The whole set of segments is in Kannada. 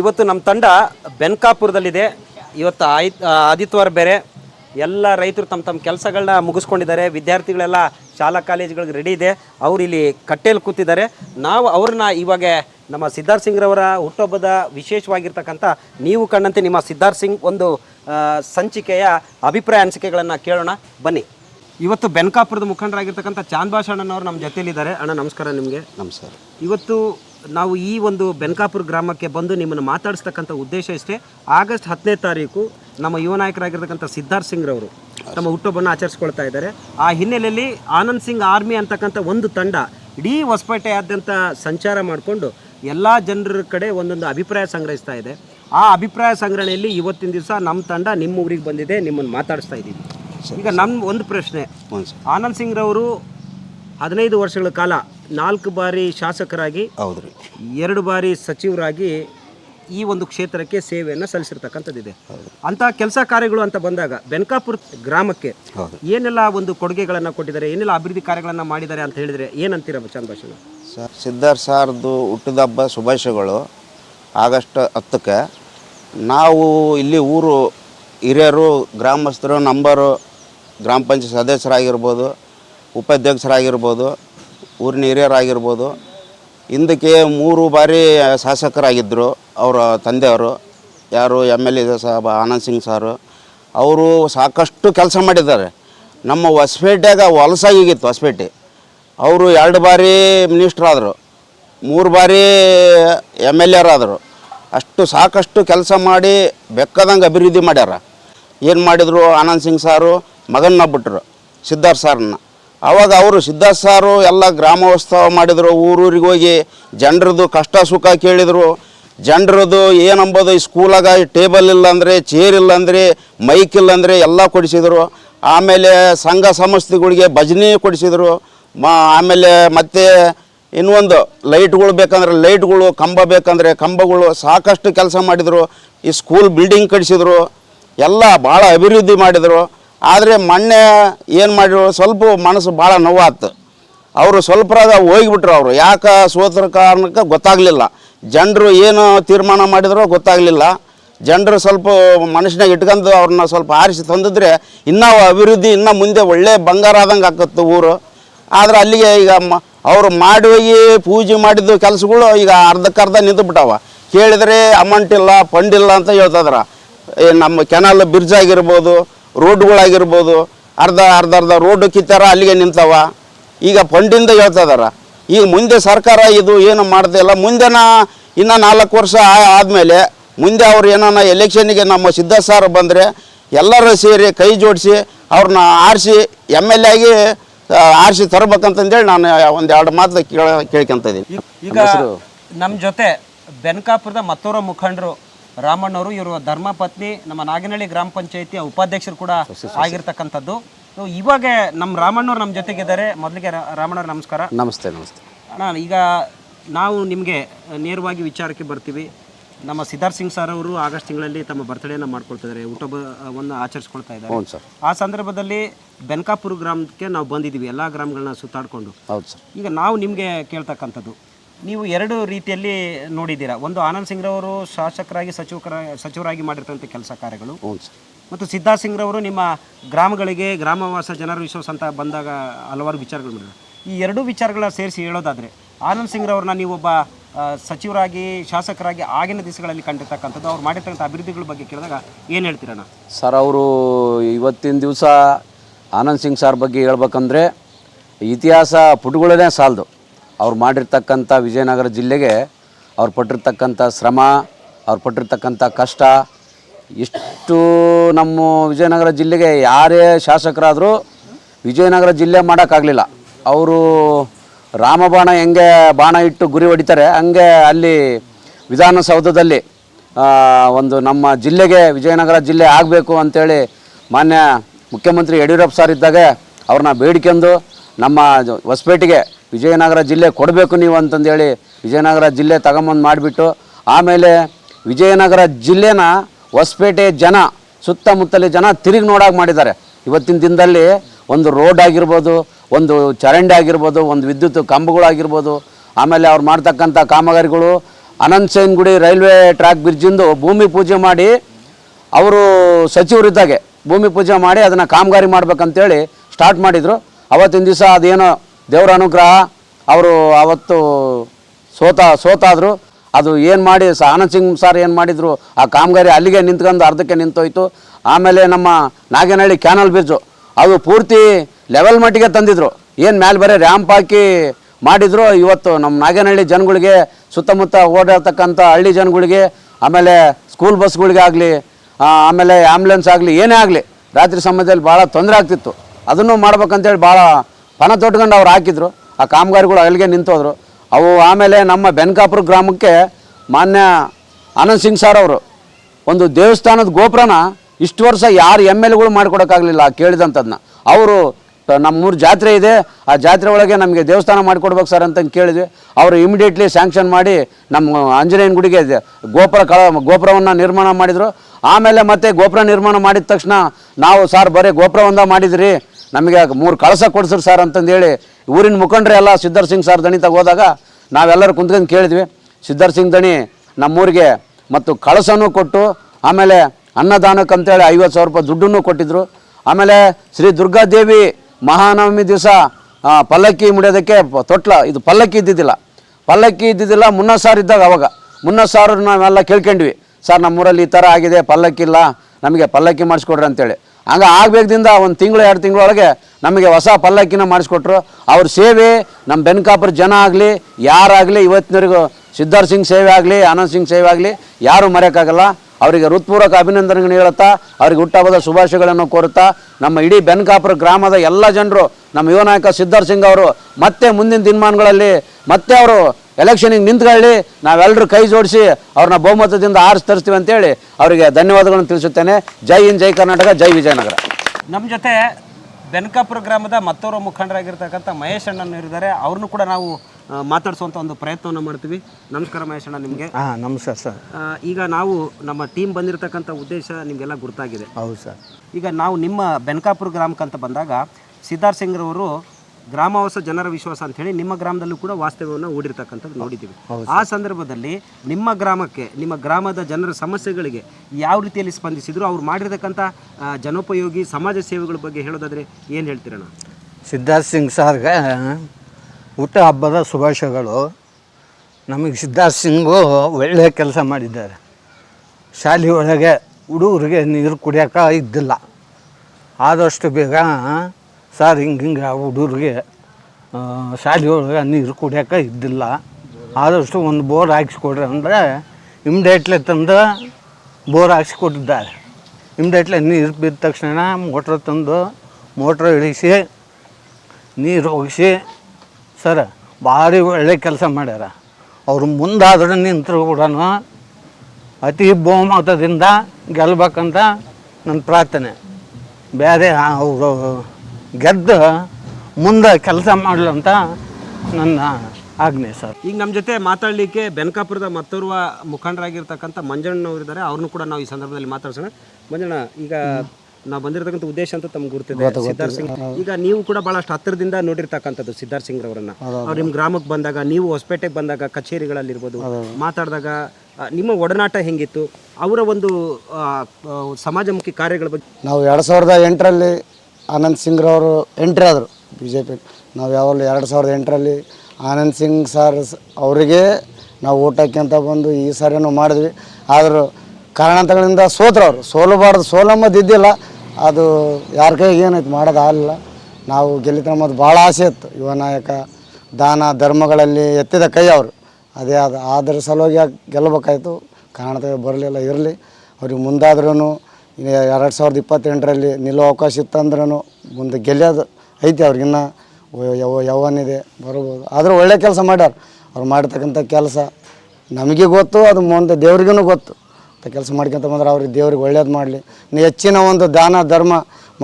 ಇವತ್ತು ನಮ್ಮ ತಂಡ ಬೆನ್ಕಾಪುರದಲ್ಲಿದೆ. ಇವತ್ತು ಆಯ್ ಆದಿತ್ಯವಾರ ಬೇರೆ ಎಲ್ಲ ರೈತರು ತಮ್ಮ ತಮ್ಮ ಕೆಲಸಗಳನ್ನ ಮುಗಿಸ್ಕೊಂಡಿದ್ದಾರೆ. ವಿದ್ಯಾರ್ಥಿಗಳೆಲ್ಲ ಶಾಲಾ ಕಾಲೇಜುಗಳಿಗೆ ರೆಡಿ ಇದೆ. ಅವರು ಇಲ್ಲಿ ಕಟ್ಟೆಯಲ್ಲಿ ಕೂತಿದ್ದಾರೆ. ನಾವು ಅವ್ರನ್ನ ಇವಾಗ ನಮ್ಮ ಸಿದ್ಧಾರ್ಥ್ ಸಿಂಗ್ರವರ ಹುಟ್ಟುಹಬ್ಬದ ವಿಶೇಷವಾಗಿರ್ತಕ್ಕಂಥ ನೀವು ಕಂಡಂತೆ ನಿಮ್ಮ ಸಿದ್ಧಾರ್ಥ್ ಸಿಂಗ್ ಒಂದು ಸಂಚಿಕೆಯ ಅಭಿಪ್ರಾಯ ಅನಿಸಿಕೆಗಳನ್ನು ಕೇಳೋಣ. ಬನ್ನಿ. ಇವತ್ತು ಬೆನ್ಕಾಪುರದ ಮುಖಂಡರಾಗಿರ್ತಕ್ಕಂಥ ಚಾಂದ್ ಭಾಷ್ ಅಣ್ಣನವರು ನಮ್ಮ ಜೊತೆಯಲ್ಲಿದ್ದಾರೆ. ಅಣ್ಣ ನಮಸ್ಕಾರ ನಿಮಗೆ. ನಮಸ್ಕಾರ. ಇವತ್ತು ನಾವು ಈ ಒಂದು ಬೆನ್ಕಾಪುರ ಗ್ರಾಮಕ್ಕೆ ಬಂದು ನಿಮ್ಮನ್ನು ಮಾತಾಡಿಸ್ತಕ್ಕಂಥ ಉದ್ದೇಶ ಇಷ್ಟೇ. ಆಗಸ್ಟ್ ಹತ್ತನೇ ತಾರೀಕು ನಮ್ಮ ಯುವ ನಾಯಕರಾಗಿರ್ತಕ್ಕಂಥ ಸಿದ್ಧಾರ್ಥ್ ಸಿಂಗ್ರವರು ತಮ್ಮ ಹುಟ್ಟುಹಬ್ಬವನ್ನು ಆಚರಿಸ್ಕೊಳ್ತಾ ಇದ್ದಾರೆ. ಆ ಹಿನ್ನೆಲೆಯಲ್ಲಿ ಆನಂದ್ ಸಿಂಗ್ ಆರ್ಮಿ ಅಂತಕ್ಕಂಥ ಒಂದು ತಂಡ ಇಡೀ ಹೊಸಪೇಟೆಯಾದ್ಯಂತ ಸಂಚಾರ ಮಾಡಿಕೊಂಡು ಎಲ್ಲ ಜನರ ಕಡೆ ಒಂದೊಂದು ಅಭಿಪ್ರಾಯ ಸಂಗ್ರಹಿಸ್ತಾ ಇದೆ. ಆ ಅಭಿಪ್ರಾಯ ಸಂಗ್ರಹಣೆಯಲ್ಲಿ ಇವತ್ತಿನ ದಿವಸ ನಮ್ಮ ತಂಡ ನಿಮ್ಮ ಊರಿಗೆ ಬಂದಿದೆ ನಿಮ್ಮನ್ನು ಮಾತಾಡಿಸ್ತಾ ಇದ್ದೀವಿ. ಈಗ ನಮ್ಮ ಒಂದು ಪ್ರಶ್ನೆ. ಆನಂದ್ ಸಿಂಗ್ರವರು ಹದಿನೈದು ವರ್ಷಗಳ ಕಾಲ ನಾಲ್ಕು ಬಾರಿ ಶಾಸಕರಾಗಿ ಹೌದು ರೀ. ಎರಡು ಬಾರಿ ಸಚಿವರಾಗಿ ಈ ಒಂದು ಕ್ಷೇತ್ರಕ್ಕೆ ಸೇವೆಯನ್ನು ಸಲ್ಲಿಸಿರ್ತಕ್ಕಂಥದ್ದಿದೆ. ಅಂತ ಕೆಲಸ ಕಾರ್ಯಗಳು ಅಂತ ಬಂದಾಗ ಬೆನ್ಕಾಪುರ್ ಗ್ರಾಮಕ್ಕೆ ಹೌದು. ಏನೆಲ್ಲ ಒಂದು ಕೊಡುಗೆಗಳನ್ನು ಕೊಟ್ಟಿದ್ದಾರೆ ಏನೆಲ್ಲ ಅಭಿವೃದ್ಧಿ ಕಾರ್ಯಗಳನ್ನು ಮಾಡಿದ್ದಾರೆ ಅಂತ ಹೇಳಿದರೆ ಏನಂತೀರ ಚಂದ ಭಾಷಣ? ಸರ್ ಸಿದ್ಧಾರ್ಥ ಸಾರ್ದು ಹುಟ್ಟಿದಬ್ಬ ಶುಭಾಶಯಗಳು. ಆಗಸ್ಟ್ ಹತ್ತಕ್ಕೆ ನಾವು ಇಲ್ಲಿ ಊರು ಹಿರಿಯರು ಗ್ರಾಮಸ್ಥರು ನಂಬರು ಗ್ರಾಮ ಪಂಚಾಯತ್ ಸದಸ್ಯರಾಗಿರ್ಬೋದು ಉಪಾಧ್ಯಕ್ಷರಾಗಿರ್ಬೋದು ಊರಿನ ಹಿರಿಯರಾಗಿರ್ಬೋದು. ಹಿಂದಕ್ಕೆ ಮೂರು ಬಾರಿ ಶಾಸಕರಾಗಿದ್ದರು ಅವರ ತಂದೆಯವರು. ಯಾರು ಎಂ ಎಲ್ ಎ ಸಾಹಬ ಆನಂದ್ ಸಿಂಗ್ ಸಾರು. ಅವರು ಸಾಕಷ್ಟು ಕೆಲಸ ಮಾಡಿದ್ದಾರೆ. ನಮ್ಮ ಹೊಸಪೇಟೆಗೆ ಹೊಲಸಾಗಿತ್ತು ಹೊಸಪೇಟೆ. ಅವರು ಎರಡು ಬಾರಿ ಮಿನಿಸ್ಟ್ರ್ ಆದರು. ಮೂರು ಬಾರಿ ಎಂ ಎಲ್ ಎರ್ ಆದರು. ಅಷ್ಟು ಸಾಕಷ್ಟು ಕೆಲಸ ಮಾಡಿ ಬೆಕ್ಕದಂಗೆ ಅಭಿವೃದ್ಧಿ ಮಾಡ್ಯಾರ. ಏನು ಮಾಡಿದರು? ಆನಂದ್ ಸಿಂಗ್ ಸಾರು ಮಗನ್ನ ಬಿಟ್ಟರು ಸಿದ್ಧಾರ್ಥ ಸಾರನ್ನ. ಅವಾಗ ಅವರು ಸಿದ್ಧಾರ್ಥ ಸಾರು ಎಲ್ಲ ಗ್ರಾಮೋತ್ಸವ ಮಾಡಿದರು, ಊರೂರಿಗೆ ಹೋಗಿ ಜನರದ್ದು ಕಷ್ಟ ಸುಖ ಕೇಳಿದರು. ಜನರದ್ದು ಏನಂಬೋದು ಈ ಸ್ಕೂಲಾಗ ಟೇಬಲ್ ಇಲ್ಲಾಂದರೆ, ಚೇರ್ ಇಲ್ಲಾಂದರೆ, ಮೈಕ್ ಇಲ್ಲಾಂದರೆ ಎಲ್ಲ ಕೊಡಿಸಿದರು. ಆಮೇಲೆ ಸಂಘ ಸಂಸ್ಥೆಗಳಿಗೆ ಭಜನೆ ಕೊಡಿಸಿದರು. ಮಾ, ಆಮೇಲೆ ಮತ್ತೆ ಇನ್ನೊಂದು ಲೈಟ್ಗಳು ಬೇಕಂದ್ರೆ ಲೈಟ್ಗಳು, ಕಂಬ ಬೇಕಂದರೆ ಕಂಬಗಳು ಸಾಕಷ್ಟು ಕೆಲಸ ಮಾಡಿದರು. ಈ ಸ್ಕೂಲ್ ಬಿಲ್ಡಿಂಗ್ ಕಟ್ಟಿಸಿದ್ರು ಎಲ್ಲ ಭಾಳ ಅಭಿವೃದ್ಧಿ ಮಾಡಿದರು. ಆದರೆ ಮೊನ್ನೆ ಏನು ಮಾಡಿರೋ ಸ್ವಲ್ಪ ಮನಸ್ಸು ಭಾಳ ನೋವಾತು. ಅವರು ಸ್ವಲ್ಪರಾದ ಹೋಗಿಬಿಟ್ರು ಅವರು. ಯಾಕೆ ಸೋತ್ರ ಕಾರಣಕ್ಕೆ ಗೊತ್ತಾಗಲಿಲ್ಲ. ಜನರು ಏನು ತೀರ್ಮಾನ ಮಾಡಿದ್ರೋ ಗೊತ್ತಾಗಲಿಲ್ಲ. ಜನರು ಸ್ವಲ್ಪ ಮನುಷ್ಯನಾಗ ಇಟ್ಕೊಂಡು ಅವ್ರನ್ನ ಸ್ವಲ್ಪ ಆರಿಸಿ ತಂದಿದ್ರೆ ಇನ್ನೂ ಅಭಿವೃದ್ಧಿ, ಇನ್ನೂ ಮುಂದೆ ಒಳ್ಳೆ ಬಂಗಾರ ಆದಂಗೆ ಊರು. ಆದರೆ ಅಲ್ಲಿಗೆ ಈಗ ಮ, ಅವರು ಮಾಡಿ ಹೋಗಿ ಪೂಜೆ ಮಾಡಿದ್ದು ಕೆಲಸಗಳು ಈಗ ಅರ್ಧಕ್ಕರ್ಧ ನಿಂತು ಬಿಟ್ಟಾವ. ಕೇಳಿದರೆ ಅಮೌಂಟ್ ಇಲ್ಲ ಫಂಡ್ ಇಲ್ಲ ಅಂತ ಹೇಳ್ತದ್ರ ಈ ನಮ್ಮ ಕೆನಲ್ ಬ್ರಿಡ್ಜ್ ಆಗಿರ್ಬೋದು ರೋಡ್ಗಳಾಗಿರ್ಬೋದು ಅರ್ಧ ಅರ್ಧ ಅರ್ಧ ರೋಡ್ ಕಿತ್ತಾರ ಅಲ್ಲಿಗೆ ನಿಂತವ. ಈಗ ಫಂಡಿಂದ ಹೇಳ್ತಾ ಇದಾರ ಈಗ ಮುಂದೆ ಸರ್ಕಾರ ಇದು ಏನು ಮಾಡ್ತಿಲ್ಲ ಮುಂದೆನ ಇನ್ನು ನಾಲ್ಕು ವರ್ಷ ಆದಮೇಲೆ ಆದ್ಮೇಲೆ ಮುಂದೆ ಅವ್ರು ಏನಾನ ಎಲೆಕ್ಷನ್ನಿಗೆ ನಮ್ಮ ಸಿದ್ಧ ಸರ್ ಬಂದರೆ ಎಲ್ಲರೂ ಸೇರಿ ಕೈ ಜೋಡಿಸಿ ಅವ್ರನ್ನ ಆರಿಸಿ ಎಂ ಎಲ್ ಎ ಆಗಿ ಆರಿಸಿ ತರ್ಬೇಕಂತಂದೇಳಿ ನಾನು ಒಂದು ಎರಡು ಮಾತು ಕೇಳ ಕೇಳ್ಕೊಂತ ಇದ್ದೀನಿ. ಈಗ ನಮ್ಮ ಜೊತೆ ಬೆನ್ಕಾಪುರದ ಮತ್ತೂರ ಮುಖಂಡರು ರಾಮಣ್ಣವರು ಇವರು ಧರ್ಮಪತ್ನಿ ನಮ್ಮ ನಾಗನಹಳ್ಳಿ ಗ್ರಾಮ ಪಂಚಾಯತಿ ಉಪಾಧ್ಯಕ್ಷರು ಕೂಡ ಆಗಿರ್ತಕ್ಕಂಥದ್ದು. ಇವಾಗ ನಮ್ಮ ರಾಮಣ್ಣವ್ರು ನಮ್ಮ ಜೊತೆಗಿದ್ದಾರೆ. ಮೊದಲಿಗೆ ರಾಮಣ್ಣವ್ರು ನಮಸ್ಕಾರ. ನಮಸ್ತೆ ನಮಸ್ತೆ. ಅಣ್ಣ ಈಗ ನಾವು ನಿಮಗೆ ನೇರವಾಗಿ ವಿಚಾರಕ್ಕೆ ಬರ್ತೀವಿ. ನಮ್ಮ ಸಿದ್ಧಾರ್ ಸಿಂಗ್ ಸರ್ ಅವರು ಆಗಸ್ಟ್ ತಿಂಗಳಲ್ಲಿ ತಮ್ಮ ಬರ್ತ್ಡೇನ ಮಾಡ್ಕೊಳ್ತಿದ್ದಾರೆ. ಹುಟ್ಟುಹಬ್ಬವನ್ನು ಆಚರಿಸ್ಕೊಳ್ತಾ ಇದ್ದಾರೆ. ಆ ಸಂದರ್ಭದಲ್ಲಿ ಬೆನ್ಕಾಪುರ ಗ್ರಾಮಕ್ಕೆ ನಾವು ಬಂದಿದ್ದೀವಿ. ಎಲ್ಲ ಗ್ರಾಮಗಳನ್ನ ಸುತ್ತಾಡಿಕೊಂಡು. ಹೌದು ಸರ್ ಈಗ ನಾವು ನಿಮಗೆ ಕೇಳ್ತಕ್ಕಂಥದ್ದು ನೀವು ಎರಡು ರೀತಿಯಲ್ಲಿ ನೋಡಿದ್ದೀರಾ. ಒಂದು ಆನಂದ್ ಸಿಂಗ್ರವರು ಶಾಸಕರಾಗಿ ಸಚಿವಕರ ಸಚಿವರಾಗಿ ಮಾಡಿರ್ತಕ್ಕಂಥ ಕೆಲಸ ಕಾರ್ಯಗಳು. ಮತ್ತು ಸರ್. ಮತ್ತು ರವರು ಸಿಂಗ್ರವರು ನಿಮ್ಮ ಗ್ರಾಮಗಳಿಗೆ ಗ್ರಾಮವಾಸ ಜನರ ವಿಶ್ವಾಸ ಅಂತ ಬಂದಾಗ ಹಲವಾರು ವಿಚಾರಗಳು ಮಾಡಿದ್ರು. ಈ ಎರಡೂ ವಿಚಾರಗಳ ಸೇರಿಸಿ ಹೇಳೋದಾದರೆ ಆನಂದ್ ಸಿಂಗ್ರವ್ರನ್ನ ನೀವು ಒಬ್ಬ ಸಚಿವರಾಗಿ ಶಾಸಕರಾಗಿ ಆಗಿನ ದಿವಸಗಳಲ್ಲಿ ಕಂಡಿರ್ತಕ್ಕಂಥದ್ದು ಅವ್ರು ಮಾಡಿರ್ತಕ್ಕಂಥ ಅಭಿವೃದ್ಧಿಗಳ ಬಗ್ಗೆ ಕೇಳಿದಾಗ ಏನು ಹೇಳ್ತೀರಣ್ಣ ಸರ್ ಅವರು ಇವತ್ತಿನ ದಿವಸ ಆನಂದ್ ಸಿಂಗ್ ಸರ್ ಬಗ್ಗೆ ಹೇಳ್ಬೇಕಂದ್ರೆ ಇತಿಹಾಸ ಪುಟಗಳೇ ಸಾಲದು. ಅವ್ರು ಮಾಡಿರ್ತಕ್ಕಂಥ ವಿಜಯನಗರ ಜಿಲ್ಲೆಗೆ ಅವ್ರು ಪಟ್ಟಿರ್ತಕ್ಕಂಥ ಶ್ರಮ, ಅವ್ರು ಪಟ್ಟಿರ್ತಕ್ಕಂಥ ಕಷ್ಟ, ಇಷ್ಟು ನಮ್ಮ ವಿಜಯನಗರ ಜಿಲ್ಲೆಗೆ ಯಾರೇ ಶಾಸಕರಾದರೂ ವಿಜಯನಗರ ಜಿಲ್ಲೆ ಮಾಡೋಕ್ಕಾಗಲಿಲ್ಲ. ಅವರು ರಾಮಬಾಣ ಹೆಂಗೆ ಬಾಣ ಇಟ್ಟು ಗುರಿ ಹೊಡಿತಾರೆ, ಹಂಗೆ ಅಲ್ಲಿ ವಿಧಾನಸೌಧದಲ್ಲಿ ಒಂದು ನಮ್ಮ ಜಿಲ್ಲೆಗೆ ವಿಜಯನಗರ ಜಿಲ್ಲೆ ಆಗಬೇಕು ಅಂತೇಳಿ ಮಾನ್ಯ ಮುಖ್ಯಮಂತ್ರಿ ಯಡಿಯೂರಪ್ಪ ಸರ್ ಇದ್ದಾಗ ಅವ್ರನ್ನ ಬೇಡಿಕೆಂದು ನಮ್ಮ ಹೊಸಪೇಟೆಗೆ ವಿಜಯನಗರ ಜಿಲ್ಲೆ ಕೊಡಬೇಕು ನೀವು ಅಂತಂದೇಳಿ ವಿಜಯನಗರ ಜಿಲ್ಲೆ ತಗೊಂಬಂದು ಮಾಡಿಬಿಟ್ಟು, ಆಮೇಲೆ ವಿಜಯನಗರ ಜಿಲ್ಲೆನ ಹೊಸಪೇಟೆ ಜನ, ಸುತ್ತಮುತ್ತಲ ಜನ ತಿರುಗಿ ನೋಡಾಗಿ ಮಾಡಿದ್ದಾರೆ. ಇವತ್ತಿನ ದಿನದಲ್ಲಿ ಒಂದು ರೋಡ್ ಆಗಿರ್ಬೋದು, ಒಂದು ಚರಂಡಿ ಆಗಿರ್ಬೋದು, ಒಂದು ವಿದ್ಯುತ್ ಕಂಬಗಳಾಗಿರ್ಬೋದು ಆಮೇಲೆ ಅವ್ರು ಮಾಡ್ತಕ್ಕಂಥ ಕಾಮಗಾರಿಗಳು, ಅನಂತ್ ಸೇನ್ ಗುಡಿ ರೈಲ್ವೆ ಟ್ರ್ಯಾಕ್ ಬ್ರಿಡ್ಜಿಂದು ಭೂಮಿ ಪೂಜೆ ಮಾಡಿ ಅವರು ಸಚಿವರಿದ್ದಾಗೆ ಭೂಮಿ ಪೂಜೆ ಮಾಡಿ ಅದನ್ನು ಕಾಮಗಾರಿ ಮಾಡ್ಬೇಕಂತೇಳಿ ಸ್ಟಾರ್ಟ್ ಮಾಡಿದರು. ಅವತ್ತಿನ ದಿವಸ ಅದೇನೋ ದೇವರ ಅನುಗ್ರಹ ಅವರು ಅವತ್ತು ಸೋತ ಸೋತಾದರು. ಅದು ಏನು ಮಾಡಿ ಆನಂದ್ ಸಿಂಗ್ ಸರ್ ಏನು ಮಾಡಿದರು? ಆ ಕಾಮಗಾರಿ ಅಲ್ಲಿಗೆ ನಿಂತ್ಕೊಂಡು ಅರ್ಧಕ್ಕೆ ನಿಂತೋಯ್ತು. ಆಮೇಲೆ ನಮ್ಮ ನಾಗೇನಹಳ್ಳಿ ಕ್ಯಾನಲ್ ಬ್ರಿಡ್ಜು. ಅದು ಪೂರ್ತಿ ಲೆವೆಲ್ ಮಟ್ಟಿಗೆ ತಂದಿದ್ರು. ಏನು ಮ್ಯಾಲೆ ಬರೀ ರ್ಯಾಂಪ್ ಹಾಕಿ ಮಾಡಿದ್ರು. ಇವತ್ತು ನಮ್ಮ ನಾಗೇನಹಳ್ಳಿ ಜನಗಳಿಗೆ, ಸುತ್ತಮುತ್ತ ಓಡಾಡ್ತಕ್ಕಂಥ ಹಳ್ಳಿ ಜನಗಳಿಗೆ, ಆಮೇಲೆ ಸ್ಕೂಲ್ ಬಸ್ಗಳಿಗೆ ಆಗಲಿ ಆಮೇಲೆ ಆ್ಯಂಬುಲೆನ್ಸ್ ಆಗಲಿ, ಏನೇ ಆಗಲಿ, ರಾತ್ರಿ ಸಮಯದಲ್ಲಿ ಭಾಳ ತೊಂದರೆ ಆಗ್ತಿತ್ತು. ಅದನ್ನು ಮಾಡ್ಬೇಕಂತೇಳಿ ಭಾಳ ಪಣ ತೊಟ್ಕೊಂಡು ಅವ್ರು ಹಾಕಿದ್ರು, ಆ ಕಾಮಗಾರಿಗಳು ಅಲ್ಲಿಗೆ ನಿಂತೋದ್ರು. ಅವು ಆಮೇಲೆ ನಮ್ಮ ಬೆನ್ಕಾಪುರ ಗ್ರಾಮಕ್ಕೆ ಮಾನ್ಯ ಆನಂದ್ ಸಿಂಗ್ ಸರ್ ಅವರು, ಒಂದು ದೇವಸ್ಥಾನದ ಗೋಪುರನ ಇಷ್ಟು ವರ್ಷ ಯಾರು ಎಂ ಎಲ್ ಎಗಳು ಮಾಡ್ಕೊಡೋಕ್ಕಾಗಲಿಲ್ಲ ಕೇಳಿದಂಥದ್ದನ್ನ ಅವರು ನಮ್ಮೂರು ಜಾತ್ರೆ ಇದೆ, ಆ ಜಾತ್ರೆ ಒಳಗೆ ನಮಗೆ ದೇವಸ್ಥಾನ ಮಾಡಿಕೊಡ್ಬೇಕು ಸರ್ ಅಂತ ಕೇಳಿದ್ವಿ. ಅವರು ಇಮಿಡಿಯೇಟ್ಲಿ ಸ್ಯಾಂಕ್ಷನ್ ಮಾಡಿ ನಮ್ಮ ಆಂಜನೇಯನ ಗುಡಿಗೆ ಗೋಪುರ ಕಳ ಗೋಪುರವನ್ನು ನಿರ್ಮಾಣ ಮಾಡಿದರು. ಆಮೇಲೆ ಮತ್ತೆ ಗೋಪುರ ನಿರ್ಮಾಣ ಮಾಡಿದ ತಕ್ಷಣ ನಾವು ಸರ್ ಬರೀ ಗೋಪುರ ಮಾಡಿದ್ರಿ ನಮಗೆ ಮೂರು ಕಳಸ ಕೊಡಿಸ್ರು ಸರ್ ಅಂತಂದೇಳಿ ಊರಿನ ಮುಖಂಡ್ರೆ ಎಲ್ಲ ಸಿದ್ಧರ್ ಸಿಂಗ್ ಸರ್ ದಣಿತಾಗ ಹೋದಾಗ ನಾವೆಲ್ಲರೂ ಕುಂತ್ಕೊಂಡು ಕೇಳಿದ್ವಿ. ಸಿದ್ಧರ್ ಸಿಂಗ್ ದಣಿ ನಮ್ಮೂರಿಗೆ ಮತ್ತು ಕಳಸನೂ ಕೊಟ್ಟು, ಆಮೇಲೆ ಅನ್ನದಾನಕ್ಕೆ ಅಂತೇಳಿ ಐವತ್ತು ಸಾವಿರ ರೂಪಾಯಿ ದುಡ್ಡನ್ನು ಕೊಟ್ಟಿದ್ರು. ಆಮೇಲೆ ಶ್ರೀ ದುರ್ಗಾದೇವಿ ಮಹಾನವಮಿ ದಿವಸ ಪಲ್ಲಕ್ಕಿ ಮುಡಿಯೋದಕ್ಕೆ ತೊಟ್ಲ, ಇದು ಪಲ್ಲಕ್ಕಿ ಇದ್ದಿದ್ದಿಲ್ಲ. ಪಲ್ಲಕ್ಕಿ ಇದ್ದಿದ್ದಿಲ್ಲ ಮುನ್ನ ಸಾರ್ ಇದ್ದಾಗ ಅವಾಗ. ಮುನ್ನ ಸಾರು ನಾವೆಲ್ಲ ಕೇಳ್ಕೊಂಡ್ವಿ. ಸರ್, ನಮ್ಮೂರಲ್ಲಿ ಈ ಥರ ಆಗಿದೆ, ಪಲ್ಲಕ್ಕಿ ಇಲ್ಲ, ನಮಗೆ ಪಲ್ಲಕ್ಕಿ ಮಾಡಿಸ್ಕೊಡ್ರಿ ಅಂತೇಳಿ. ಹಂಗೆ ಆಗಬೇಕದಿಂದ ಒಂದು ತಿಂಗಳು, ಎರಡು ತಿಂಗಳೊಳಗೆ ನಮಗೆ ಹೊಸ ಪಲ್ಲಕ್ಕಿನ ಮಾಡಿಸ್ಕೊಟ್ರು. ಅವ್ರ ಸೇವೆ ನಮ್ಮ ಬೆನ್ಕಾಪುರ ಜನ ಆಗಲಿ, ಯಾರಾಗಲಿ, ಇವತ್ತಿನವರೆಗೂ ಸಿದ್ಧಾರ್ಥ ಸಿಂಗ್ ಸೇವೆ ಆಗಲಿ, ಆನಂದ್ ಸಿಂಗ್ ಸೇವೆ ಆಗಲಿ, ಯಾರೂ ಮರೆಯೋಕ್ಕಾಗಲ್ಲ. ಅವರಿಗೆ ಹೃತ್ಪೂರ್ವಕ ಅಭಿನಂದನೆಗಳನ್ನು ಹೇಳುತ್ತಾ ಅವರಿಗೆ ಹುಟ್ಟಹಬ್ಬದ ಶುಭಾಶಯಗಳನ್ನು ಕೋರುತ್ತಾ, ನಮ್ಮ ಇಡೀ ಬೆನ್ಕಾಪುರ ಗ್ರಾಮದ ಎಲ್ಲ ಜನರು, ನಮ್ಮ ಯುವ ನಾಯಕ ಸಿದ್ಧಾರ್ಥ ಸಿಂಗ್ ಅವರು ಮತ್ತೆ ಮುಂದಿನ ದಿನಮಾನಗಳಲ್ಲಿ ಮತ್ತೆ ಅವರು ಎಲೆಕ್ಷನಿಗೆ ನಿಂತ್ಕೊಳ್ಳಿ ನಾವೆಲ್ಲರೂ ಕೈ ಜೋಡಿಸಿ ಅವ್ರನ್ನ ಬಹುಮತದಿಂದ ಆರಿಸಿ ತರಿಸ್ತೀವಿ ಅಂತೇಳಿ ಅವರಿಗೆ ಧನ್ಯವಾದಗಳನ್ನು ತಿಳಿಸುತ್ತೇನೆ. ಜೈ ಹಿಂದ್ ಜೈ ಕರ್ನಾಟಕ ಜೈ ವಿಜಯನಗರ. ನಮ್ಮ ಜೊತೆ ಬೆನಕಾಪುರ ಗ್ರಾಮದ ಮತ್ತೋರ್ವ ಮುಖಂಡರಾಗಿರ್ತಕ್ಕಂಥ ಮಹೇಶ್ ಅಣ್ಣನ ಇದ್ದಾರೆ. ಅವ್ರನ್ನೂ ಕೂಡ ನಾವು ಮಾತಾಡಿಸುವಂಥ ಮಾತಾಡ್ಸುವಂಥ ಒಂದು ಪ್ರಯತ್ನವನ್ನು ಮಾಡ್ತೀವಿ. ನಮಸ್ಕಾರ ಮಹೇಶ್ ಅಣ್ಣ ನಿಮಗೆ. ಹಾಂ ನಮಸ್ಕಾರ ಸರ್. ಈಗ ನಾವು ನಮ್ಮ ಟೀಮ್ ಬಂದಿರತಕ್ಕಂಥ ಉದ್ದೇಶ ನಿಮಗೆಲ್ಲ ಗುರ್ತಾಗಿದೆ. ಹೌದು ಸರ್. ಈಗ ನಾವು ನಿಮ್ಮ ಬೆನಕಾಪುರ ಗ್ರಾಮಕ್ಕಂತ ಬಂದಾಗ ಸಿದ್ಧಾರ್ಥ ಸಿಂಗ್ರವರು ಗ್ರಾಮವಾಸ ಜನರ ವಿಶ್ವಾಸ ಅಂತ ಹೇಳಿ ನಿಮ್ಮ ಗ್ರಾಮದಲ್ಲೂ ಕೂಡ ವಾಸ್ತವ್ಯವನ್ನು ಓಡಿರ್ತಕ್ಕಂಥದ್ದು ನೋಡಿದ್ದೀವಿ. ಆ ಸಂದರ್ಭದಲ್ಲಿ ನಿಮ್ಮ ಗ್ರಾಮಕ್ಕೆ ನಿಮ್ಮ ಗ್ರಾಮದ ಜನರ ಸಮಸ್ಯೆಗಳಿಗೆ ಯಾವ ರೀತಿಯಲ್ಲಿ ಸ್ಪಂದಿಸಿದ್ರು? ಅವ್ರು ಮಾಡಿರತಕ್ಕಂಥ ಜನೋಪಯೋಗಿ ಸಮಾಜ ಸೇವೆಗಳ ಬಗ್ಗೆ ಹೇಳೋದಾದರೆ ಏನು ಹೇಳ್ತೀರಣ್ಣ? ಸಿದ್ಧಾರ್ಥ ಸಿಂಗ್ ಸರ್ಗೆ ಹುಟ್ಟ ಹಬ್ಬದ ಶುಭಾಶಯಗಳು. ನಮಗೆ ಸಿದ್ಧಾರ್ಥ ಸಿಂಗು ಒಳ್ಳೆಯ ಕೆಲಸ ಮಾಡಿದ್ದಾರೆ. ಶಾಲೆ ಒಳಗೆ ಹುಡುಗರಿಗೆ ನೀರು ಕುಡಿಯೋಕೆ ಇದ್ದಿಲ್ಲ. ಆದಷ್ಟು ಬೇಗ ಸರ್ ಹಿಂಗೆ ಹಿಂಗೆ ಹುಡುಗರಿಗೆ ಶಾಲೆ ಒಳಗೆ ನೀರು ಕುಡಿಯೋಕೆ ಇದ್ದಿಲ್ಲ. ಆದಷ್ಟು ಒಂದು ಬೋರ್ ಹಾಕ್ಸಿಕೊಡ್ರಿ ಅಂದರೆ ಇಮ್ಡಿಯೇಟ್ಲಿ ತಂದು ಬೋರ್ ಹಾಕ್ಸಿಕೊಟ್ಟಿದ್ದಾರೆ. ಇಮ್ಡಿಯೇಟ್ಲಿ ನೀರು ಬಿದ್ದ ತಕ್ಷಣ ಮೋಟ್ರ್ ತಂದು ಮೋಟ್ರ್ ಇಳಿಸಿ, ನೀರು ಹೋಗಿಸಿ, ಸರ್, ಭಾರಿ ಒಳ್ಳೆ ಕೆಲಸ ಮಾಡ್ಯಾರ. ಅವರು ಮುಂದಾದ್ರೆ ನಿಂತರು ಕೂಡ ಅತಿ ಬಹುಮತದಿಂದ ಗೆಲ್ಲಬೇಕಂತ ನನ್ನ ಪ್ರಾರ್ಥನೆ. ಬೇರೆ ಅವರು ಗೆದ್ದು ಮುಂದೆ ಕೆಲಸ ಮಾಡಲಂತ ನನ್ನ ಆಜ್ಞೆ ಸರ್. ಈಗ ನಮ್ಮ ಜೊತೆ ಮಾತಾಡಲಿಕ್ಕೆ ಬೆನಕಾಪುರದ ಮತ್ತೋರ್ವ ಮುಖಂಡರಾಗಿರ್ತಕ್ಕಂಥ ಮಂಜಣ್ಣವ್ರು ಇದ್ದಾರೆ ಅವ್ರನ್ನೂ ಕೂಡ ನಾವು ಈ ಸಂದರ್ಭದಲ್ಲಿ ಮಾತಾಡ್ಸೋಣ. ಮಂಜಣ್ಣ ಈಗ ನಾವು ಬಂದಿರತಕ್ಕಂಥ ಉದ್ದೇಶ ಅಂತ ತಮ್ಗೆ ಗುರುತಿದೆ. ಸಿದ್ಧಾರ್ ಸಿಂಗ್ ಈಗ ನೀವು ಕೂಡ ಬಹಳಷ್ಟು ಹತ್ತಿರದಿಂದ ನೋಡಿರ್ತಕ್ಕಂಥದ್ದು ಸಿದ್ಧಾರ್ ಸಿಂಗ್ ರವರನ್ನ ಅವ್ರು ನಿಮ್ಮ ಗ್ರಾಮಕ್ಕೆ ಬಂದಾಗ ನೀವು ಹೊಸಪೇಟೆಗೆ ಬಂದಾಗ ಕಚೇರಿಗಳಲ್ಲಿರ್ಬೋದು ಮಾತಾಡಿದಾಗ ನಿಮ್ಮ ಒಡನಾಟ ಹೆಂಗಿತ್ತು? ಅವರ ಒಂದು ಸಮಾಜಮುಖಿ ಕಾರ್ಯಗಳ ಬಗ್ಗೆ ನಾವು ಎರಡು ಸಾವಿರದ ಎಂಟರಲ್ಲಿ ಆನಂದ್ ಸಿಂಗ್ರವರು ಎಂಟ್ರಿ ಆದರು ಬಿ ಜೆ ಪಿ ನಾವು ಯಾವಾಗಲೂ ಎರಡು ಸಾವಿರದ ಎಂಟರಲ್ಲಿ ಆನಂದ್ ಸಿಂಗ್ ಸರ್ ಅವರಿಗೆ ನಾವು ಓಟ್ ಹಾಕ್ಯಂತ ಬಂದು ಈ ಸಾರಿನೂ ಮಾಡಿದ್ವಿ. ಆದರೂ ಕಾರಣಾಂತಗಳಿಂದ ಸೋತ್ರ ಅವರು. ಸೋಲಬಾರ್ದು ಸೋಲಂಬದು ಇದ್ದಿಲ್ಲ. ಅದು ಯಾರ ಕೈಗೆ ಏನಾಯ್ತು ಮಾಡೋದು ಆಗಲಿಲ್ಲ. ನಾವು ಗೆಲ್ಲಿತ ಅಮ್ಮದು ಭಾಳ ಆಸೆ ಇತ್ತು. ಯುವ ನಾಯಕ, ದಾನ, ಧರ್ಮಗಳಲ್ಲಿ ಎತ್ತಿದ ಕೈ ಅವರು. ಅದೇ ಅದು ಅದರ ಸಲುವಾಗಿ ಗೆಲ್ಲಬೇಕಾಯ್ತು ಕಾರಣದ ಬರಲಿಲ್ಲ, ಇರಲಿ. ಅವ್ರಿಗೆ ಮುಂದಾದ್ರೂ ಎರಡು ಸಾವಿರದ ಇಪ್ಪತ್ತೆಂಟರಲ್ಲಿ ನಿಲ್ಲೋ ಅವಕಾಶ ಇತ್ತಂದ್ರೂ ಮುಂದೆ ಗೆಲ್ಲೋದು ಐತಿ ಅವ್ರಿಗಿನ್ನ ಯಾವ ಯಾವನಿದೆ, ಬರ್ಬೋದು. ಆದರೂ ಒಳ್ಳೆ ಕೆಲಸ ಮಾಡ್ಯಾರ. ಅವ್ರು ಮಾಡ್ತಕ್ಕಂಥ ಕೆಲಸ ನಮಗೆ ಗೊತ್ತು, ಅದು ಮುಂದೆ ದೇವ್ರಿಗೂ ಗೊತ್ತು. ಅಂತ ಕೆಲಸ ಮಾಡ್ಕೊಂತ ಬಂದ್ರೆ ಅವ್ರಿಗೆ ದೇವ್ರಿಗೆ ಒಳ್ಳೇದು ಮಾಡಲಿ. ಹೆಚ್ಚಿನ ಒಂದು ದಾನ, ಧರ್ಮ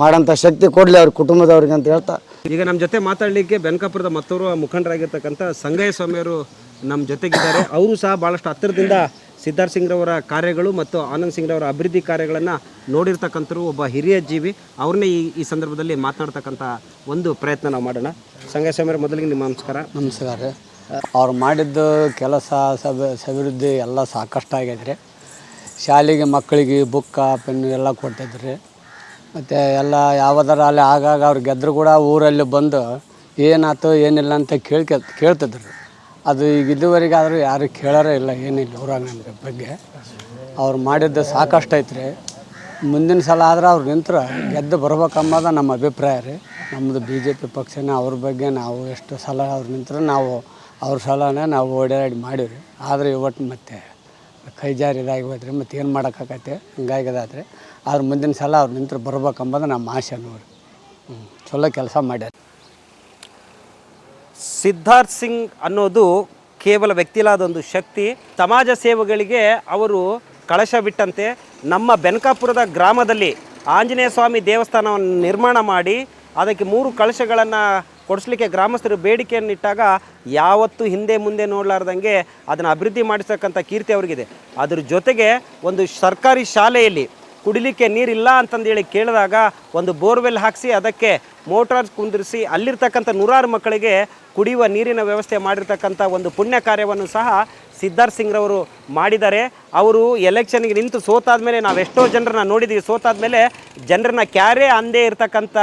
ಮಾಡೋಂಥ ಶಕ್ತಿ ಕೊಡಲಿ ಅವ್ರ ಕುಟುಂಬದವ್ರಿಗೆ ಅಂತ ಹೇಳ್ತಾ. ಈಗ ನಮ್ಮ ಜೊತೆ ಮಾತಾಡಲಿಕ್ಕೆ ಬೆನಕಾಪುರದ ಮತ್ತೂರು ಮುಖಂಡರಾಗಿರ್ತಕ್ಕಂಥ ಸಂಗಯ್ಯ ಸ್ವಾಮಿಯವರು ನಮ್ಮ ಜೊತೆಗಿದ್ದಾರೆ. ಅವರು ಸಹ ಭಾಳಷ್ಟು ಹತ್ತಿರದಿಂದ ಸಿದ್ಧಾರ್ಥ ಸಿಂಗ್ರವರ ಕಾರ್ಯಗಳು ಮತ್ತು ಆನಂದ್ ಸಿಂಗ್ರವರ ಅಭಿವೃದ್ಧಿ ಕಾರ್ಯಗಳನ್ನು ನೋಡಿರ್ತಕ್ಕಂಥರು ಒಬ್ಬ ಹಿರಿಯ ಜೀವಿ. ಅವ್ರನ್ನೇ ಈ ಈ ಸಂದರ್ಭದಲ್ಲಿ ಮಾತನಾಡ್ತಕ್ಕಂಥ ಒಂದು ಪ್ರಯತ್ನ ನಾವು ಮಾಡೋಣ. ಸಂಘ ಮೊದಲಿಗೆ ನಿಮ್ಮ ನಮಸ್ಕಾರ. ನಮಸ್ಕಾರ. ಅವ್ರು ಮಾಡಿದ್ದು ಕೆಲಸ ಸಬ ಅಭಿವೃದ್ಧಿ ಎಲ್ಲ ಸಾಕಷ್ಟು ಆಗೈತೆ ರೀ ಶಾಲೆಗೆ ಮಕ್ಕಳಿಗೆ ಬುಕ್ಕ, ಪೆನ್ನು ಎಲ್ಲ ಕೊಡ್ತಿದ್ರು. ಮತ್ತು ಎಲ್ಲ ಯಾವುದರ ಅಲ್ಲಿ ಆಗಾಗ ಅವ್ರು ಗೆದ್ದರು ಕೂಡ ಊರಲ್ಲಿ ಬಂದು ಏನಾಯ್ತು ಏನಿಲ್ಲ ಅಂತ ಕೇಳ್ಕೆ, ಕೇಳ್ತಿದ್ರು. ಅದು ಈಗ ಇದುವರೆಗೆ ಆದರೂ ಯಾರು ಕೇಳೋರೇ ಇಲ್ಲ, ಏನಿಲ್ಲ ಊರಾಗ ಬಗ್ಗೆ. ಅವ್ರು ಮಾಡಿದ್ದು ಸಾಕಷ್ಟು ಐತ್ರಿ ಮುಂದಿನ ಸಲ ಆದ್ರೆ ಅವ್ರು ನಿಂತ್ರೆ, ಗೆದ್ದು ಬರ್ಬೇಕಂಬೋದ ನಮ್ಮ ಅಭಿಪ್ರಾಯ ರೀ. ನಮ್ಮದು ಬಿ ಜೆ ಪಿ ಪಕ್ಷನೇ, ಅವ್ರ ಬಗ್ಗೆ ನಾವು ಎಷ್ಟು ಸಲ ಅವ್ರು ನಿಂತ್ರೆ, ನಾವು ಅವ್ರ ಸಲನೇ ನಾವು ಓಡಾಡಿ ಮಾಡೀವಿ ಆದರೆ ಇವತ್ತು ಮತ್ತೆ ಕೈ ಜಾರಿ ಇದಾಗಿ ಹೋದ್ರಿ ಮತ್ತೆ ಏನು ಮಾಡೋಕ್ಕಾಗತ್ತೆ ಹಿಂಗಾಗಿದಾದ್ರೆ ಆದ್ರೆ ಮುಂದಿನ ಸಲ ಅವ್ರು ನಿಂತ್ರೆ ಬರ್ಬೇಕಂಬೋದು ನಮ್ಮ ಆಸೆ ನೋಡಿ ಹ್ಞೂ ಚಲೋ ಕೆಲಸ ಮಾಡ್ಯಾರ ಸಿದ್ಧಾರ್ಥ್ ಸಿಂಗ್ ಅನ್ನೋದು ಕೇವಲ ವ್ಯಕ್ತಿಲಾದ ಒಂದು ಶಕ್ತಿ. ಸಮಾಜ ಸೇವೆಗಳಿಗೆ ಅವರು ಕಳಶ ಬಿಟ್ಟಂತೆ ನಮ್ಮ ಬೆನಕಾಪುರದ ಗ್ರಾಮದಲ್ಲಿ ಆಂಜನೇಯ ಸ್ವಾಮಿ ದೇವಸ್ಥಾನವನ್ನು ನಿರ್ಮಾಣ ಮಾಡಿ ಅದಕ್ಕೆ ಮೂರು ಕಳಶಗಳನ್ನು ಕೊಡಿಸ್ಲಿಕ್ಕೆ ಗ್ರಾಮಸ್ಥರು ಬೇಡಿಕೆಯನ್ನಿಟ್ಟಾಗ ಯಾವತ್ತೂ ಹಿಂದೆ ಮುಂದೆ ನೋಡಲಾರ್ದಂಗೆ ಅದನ್ನು ಅಭಿವೃದ್ಧಿ ಮಾಡಿಸ್ತಕ್ಕಂಥ ಕೀರ್ತಿ ಅವರಿಗಿದೆ. ಅದ್ರ ಜೊತೆಗೆ ಒಂದು ಸರ್ಕಾರಿ ಶಾಲೆಯಲ್ಲಿ ಕುಡಿಲಿಕ್ಕೆ ನೀರಿಲ್ಲ ಅಂತಂದೇಳಿ ಕೇಳಿದಾಗ ಒಂದು ಬೋರ್ವೆಲ್ ಹಾಕಿಸಿ ಅದಕ್ಕೆ ಮೋಟಾರ್ ಕುಂದಿರಿಸಿ ಅಲ್ಲಿರ್ತಕ್ಕಂಥ ನೂರಾರು ಮಕ್ಕಳಿಗೆ ಕುಡಿಯುವ ನೀರಿನ ವ್ಯವಸ್ಥೆ ಮಾಡಿರ್ತಕ್ಕಂಥ ಒಂದು ಪುಣ್ಯ ಕಾರ್ಯವನ್ನು ಸಹ ಸಿದ್ಧಾರ್ಥ್ ಸಿಂಗ್ರವರು ಮಾಡಿದ್ದಾರೆ. ಅವರು ಎಲೆಕ್ಷನ್ಗೆ ನಿಂತು ಸೋತಾದ ಮೇಲೆ ನಾವು ಎಷ್ಟೋ ಜನರನ್ನ ನೋಡಿದ್ದೀವಿ ಸೋತಾದ್ಮೇಲೆ ಜನರನ್ನ ಕ್ಯಾರೇ ಅಂದೇ ಇರತಕ್ಕಂಥ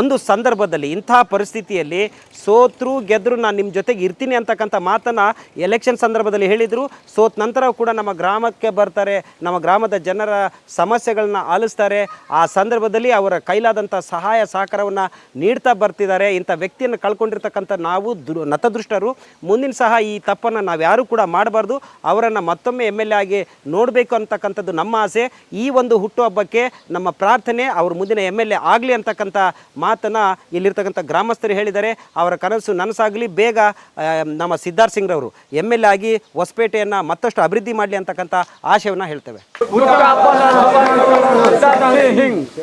ಒಂದು ಸಂದರ್ಭದಲ್ಲಿ, ಇಂಥ ಪರಿಸ್ಥಿತಿಯಲ್ಲಿ ಸೋತ್ರು ಗೆದ್ದರು ನಾನು ನಿಮ್ಮ ಜೊತೆಗೆ ಇರ್ತೀನಿ ಅಂತಕ್ಕಂಥ ಮಾತನ್ನು ಎಲೆಕ್ಷನ್ ಸಂದರ್ಭದಲ್ಲಿ ಹೇಳಿದರು. ಸೋತ್ ನಂತರ ಕೂಡ ನಮ್ಮ ಗ್ರಾಮಕ್ಕೆ ಬರ್ತಾರೆ. ನಮ್ಮ ಗ್ರಾಮದ ಜನರ ಸಮಸ್ಯೆಗಳನ್ನ ಆಲಿಸ್ತಾರೆ. ಆ ಸಂದರ್ಭದಲ್ಲಿ ಅವರ ಕೈಲಾದಂಥ ಸಹಾಯ, ಸಹಕಾರವನ್ನು ನೀಡ್ತಾ ಬರ್ತಿದ್ದಾರೆ. ಇಂಥ ವ್ಯಕ್ತಿಯನ್ನು ಕಳ್ಕೊಂಡಿರ್ತಕ್ಕಂಥ ನಾವು ದು ನತದೃಷ್ಟರು. ಮುಂದಿನ ಸಹ ಈ ತಪ್ಪನ್ನು ನಾವು ಯಾರೂ ಕೂಡ ಮಾಡಬಾರ್ದು. ಅವರನ್ನು ಮತ್ತೊಮ್ಮೆ ಎಂ ಎಲ್ ಎ ಆಗಿ ನೋಡಬೇಕು ಅಂತಕ್ಕಂಥದ್ದು ನಮ್ಮ ಆಸೆ. ಈ ಒಂದು ಹುಟ್ಟುಹಬ್ಬಕ್ಕೆ ನಮ್ಮ ಪ್ರಾರ್ಥನೆ, ಅವರು ಮುಂದಿನ ಎಂ ಎಲ್ ಎ ಆಗಲಿ ಅಂತಕ್ಕಂಥ ಮಾತನ್ನು ಇಲ್ಲಿರ್ತಕ್ಕಂಥ ಗ್ರಾಮಸ್ಥರು ಹೇಳಿದ್ದಾರೆ. ಅವರ ಕನಸು ನನಸಾಗಲಿ, ಬೇಗ ನಮ್ಮ ಸಿದ್ಧಾರ್ಥ್ ಸಿಂಗ್ರವರು ಎಂ ಎಲ್ ಆಗಿ ಹೊಸಪೇಟೆಯನ್ನು ಮತ್ತಷ್ಟು ಅಭಿವೃದ್ಧಿ ಮಾಡಲಿ ಅಂತಕ್ಕಂಥ ಆಶಯವನ್ನು ಹೇಳ್ತೇವೆ.